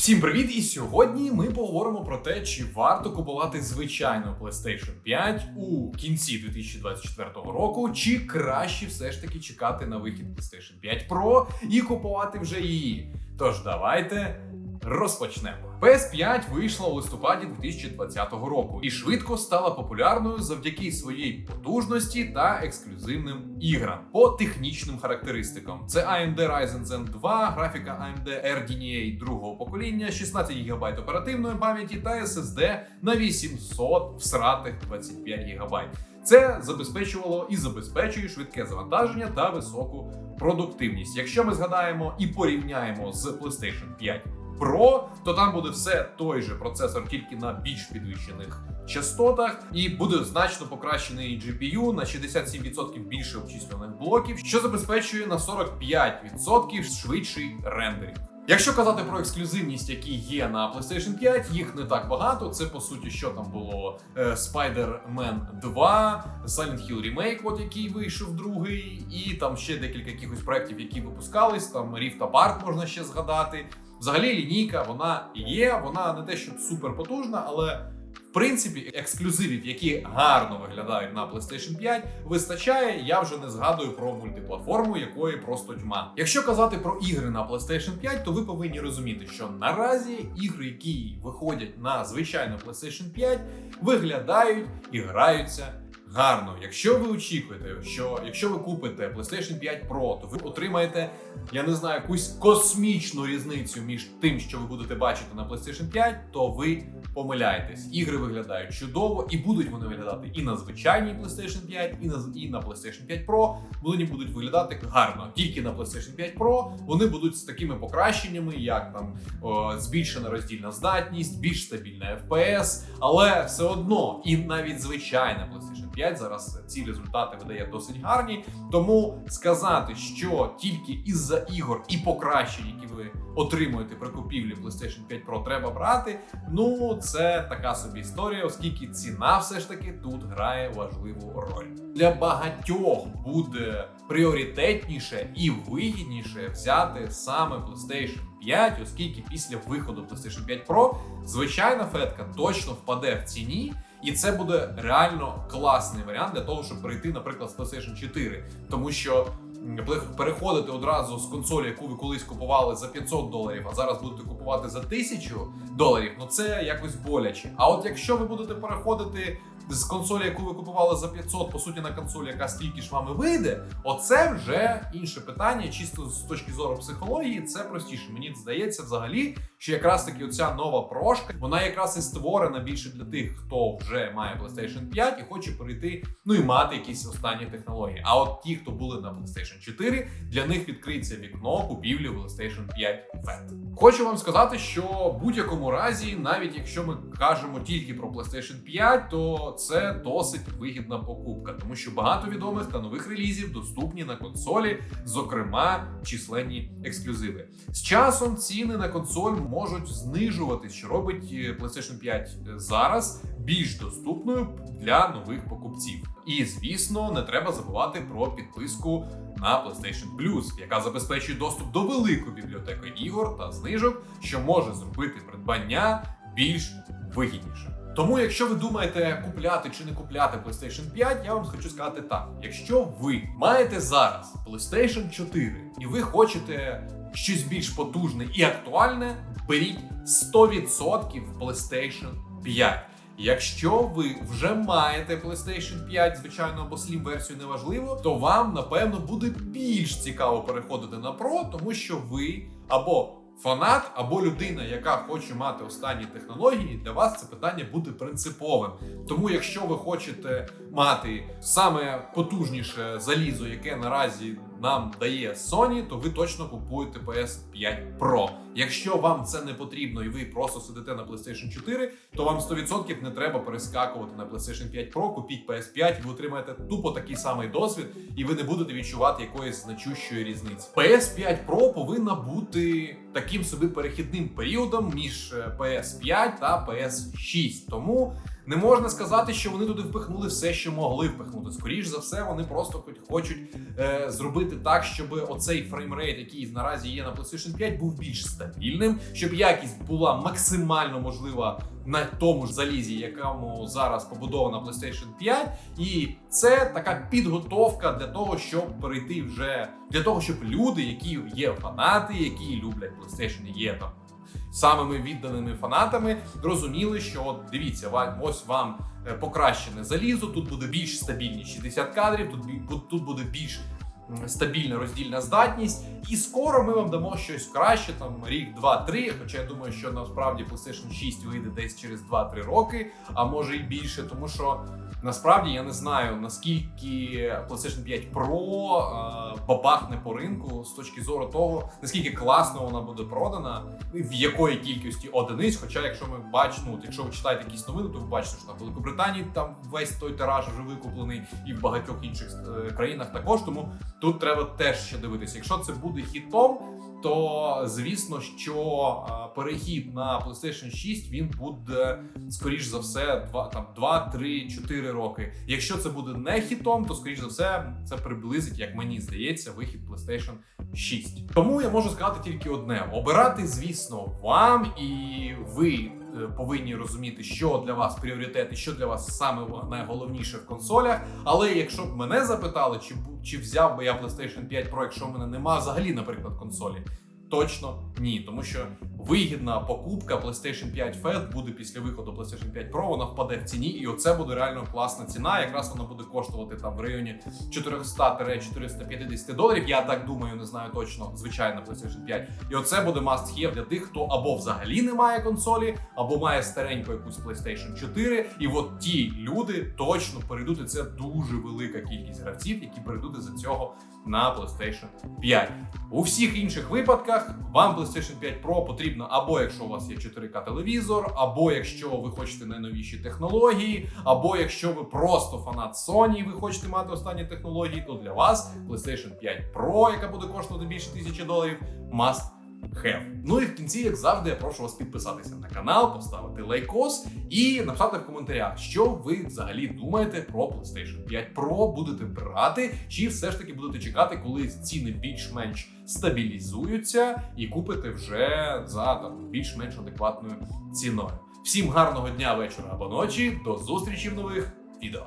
Всім привіт! І сьогодні ми поговоримо про те, чи варто купувати звичайну PlayStation 5 у кінці 2024 року, чи краще все ж таки чекати на вихід PlayStation 5 Pro і купувати вже її. Тож давайте розпочнемо. PS5 вийшла у листопаді 2020 року і швидко стала популярною завдяки своїй потужності та ексклюзивним іграм по технічним характеристикам. Це AMD Ryzen Zen 2, графіка AMD RDNA другого покоління, 16 ГБ оперативної пам'яті та SSD на 800 всратих 25 ГБ. Це забезпечувало і забезпечує швидке завантаження та високу продуктивність. Якщо ми згадаємо і порівняємо з PlayStation 5 Pro, то там буде все той же процесор, тільки на більш підвищених частотах, і буде значно покращений GPU на 67% більше обчислюваних блоків, що забезпечує на 45% швидший рендеринг. Якщо казати про ексклюзивність, які є на PlayStation 5, їх не так багато. Це по суті, що там було е, Spider-Man 2, Silent Hill Remake, от який вийшов другий, і там ще декілька якихось проєктів, які випускались. Там Rift Apart можна ще згадати. Взагалі лінійка вона є, вона не те, щоб супер потужна, але в принципі ексклюзивів, які гарно виглядають на PlayStation 5, вистачає. Я вже не згадую про мультиплатформу, якої просто тьма. Якщо казати про ігри на PlayStation 5, то ви повинні розуміти, що наразі ігри, які виходять на звичайну PlayStation 5, виглядають і граються гарно. Якщо ви очікуєте, що якщо ви купите PlayStation 5 Pro, то ви отримаєте, я не знаю, якусь космічну різницю між тим, що ви будете бачити на PlayStation 5, то ви помиляєтесь. Ігри виглядають чудово і будуть вони виглядати і на звичайній PlayStation 5, і на і на PlayStation 5 Pro. Вони будуть виглядати гарно. Тільки на PlayStation 5 Pro вони будуть з такими покращеннями, як там о, збільшена роздільна здатність, більш стабільна FPS, але все одно, і навіть звичайна PlayStation 5 зараз ці результати видає досить гарні. Тому сказати, що тільки із-за ігор і покращень, які ви отримуєте при купівлі PlayStation 5 Pro, треба брати. Ну це така собі історія, оскільки ціна все ж таки тут грає важливу роль. Для багатьох буде пріоритетніше і вигідніше взяти саме PlayStation 5, оскільки після виходу PlayStation 5 Pro звичайна фетка точно впаде в ціні. І це буде реально класний варіант для того, щоб перейти, наприклад, з PlayStation 4. Тому що переходити одразу з консолі, яку ви колись купували за 500 доларів, а зараз будете купувати за 1000 доларів, ну це якось боляче. А от якщо ви будете переходити з консолі, яку ви купували за 500, по суті, на консолі, яка стільки ж вами вийде, оце вже інше питання. Чисто з точки зору психології, це простіше. Мені здається, взагалі, що якраз таки оця нова прошка, вона якраз і створена більше для тих, хто вже має PlayStation 5 і хоче перейти, ну і мати якісь останні технології. А от ті, хто були на PlayStation 4, для них відкриється вікно купівлі PlayStation 5 FAT. Хочу вам сказати, що в будь-якому разі, навіть якщо ми кажемо тільки про PlayStation 5, то це досить вигідна покупка, тому що багато відомих та нових релізів доступні на консолі, зокрема численні ексклюзиви. З часом ціни на консоль можуть знижуватись, що робить е, PlayStation 5 зараз більш доступною для нових покупців. І звісно, не треба забувати про підписку на PlayStation Plus, яка забезпечує доступ до великої бібліотеки ігор та знижок, що може зробити придбання більш вигідніше. Тому, якщо ви думаєте купляти чи не купляти PlayStation 5, я вам хочу сказати так: якщо ви маєте зараз PlayStation 4 і ви хочете щось більш потужне і актуальне, беріть 100% PlayStation 5. Якщо ви вже маєте PlayStation 5, звичайно, або Slim версію неважливо, то вам напевно буде більш цікаво переходити на Pro, тому що ви або фанат або людина, яка хоче мати останні технології, для вас це питання буде принциповим. Тому, якщо ви хочете мати саме потужніше залізо, яке наразі нам дає Sony, то ви точно купуєте PS5 Pro. Якщо вам це не потрібно і ви просто сидите на PlayStation 4, то вам 100% не треба перескакувати на PlayStation 5 Pro, купіть PS5, ви отримаєте тупо такий самий досвід, і ви не будете відчувати якоїсь значущої різниці. PS5 Pro повинна бути таким собі перехідним періодом між PS5 та PS6. Тому Не можна сказати, що вони туди впихнули все, що могли впихнути. Скоріш за все, вони просто хоч- хочуть е, зробити так, щоб оцей фреймрейт, який наразі є на PlayStation 5, був більш стабільним, щоб якість була максимально можлива на тому ж залізі, якому зараз побудована PlayStation 5. І це така підготовка для того, щоб перейти вже для того, щоб люди, які є фанати, які люблять PlayStation, є там самими відданими фанатами, розуміли, що от дивіться, ось вам е, покращене залізо, тут буде більш стабільні 60 кадрів, тут, тут- тут буде більш стабільна роздільна здатність, і скоро ми вам дамо щось краще, там рік, два-три. Хоча я думаю, що насправді PlayStation 6 вийде десь через 2-3 роки, а може і більше, тому що насправді я не знаю наскільки PlayStation 5 Pro е, бабахне по ринку з точки зору того, наскільки класно вона буде продана, в якої кількості одиниць. Хоча, якщо ми бачимо, ну, якщо ви читаєте якісь новини, то ви бачите, що в Великобританії там весь той тираж вже викуплений, і в багатьох інших е, країнах також. Тому тут треба теж ще дивитися. Якщо це буде хітом, то звісно, що е, перехід на PlayStation 6 він буде скоріш за все 2, там 2, 3, 4 роки. Якщо це буде не хітом, то скоріш за все це приблизить, як мені здається, вихід PlayStation 6. Тому я можу сказати тільки одне: обирати, звісно, вам, і ви е, повинні розуміти, що для вас пріоритет і що для вас саме найголовніше в консолях. Але якщо б мене запитали, чи чи взяв би я PlayStation 5 Pro, якщо в мене нема взагалі, наприклад, консолі. Точно ні, тому що вигідна покупка PlayStation 5 Fat буде після виходу PlayStation 5 Pro, вона впаде в ціні, і оце буде реально класна ціна. Якраз вона буде коштувати там в районі 400-450 доларів. Я так думаю, не знаю точно, звичайно, PlayStation 5. І оце буде must have для тих, хто або взагалі не має консолі, або має стареньку якусь PlayStation 4. І от ті люди точно перейдуть. І це дуже велика кількість гравців, які перейдуть за цього на PlayStation 5. У всіх інших випадках вам PlayStation 5 Pro потрібно або якщо у вас є 4К телевізор, або якщо ви хочете найновіші технології, або якщо ви просто фанат Sony і ви хочете мати останні технології, то для вас PlayStation 5 Pro, яка буде коштувати більше тисячі доларів, must have. Ну і в кінці, як завжди, я прошу вас підписатися на канал, поставити лайкос і написати в коментарях, що ви взагалі думаєте про PlayStation 5 Pro, будете брати, чи все ж таки будете чекати, коли ціни більш-менш стабілізуються, і купите вже за там більш-менш адекватною ціною. Всім гарного дня, вечора або ночі. До зустрічі в нових відео.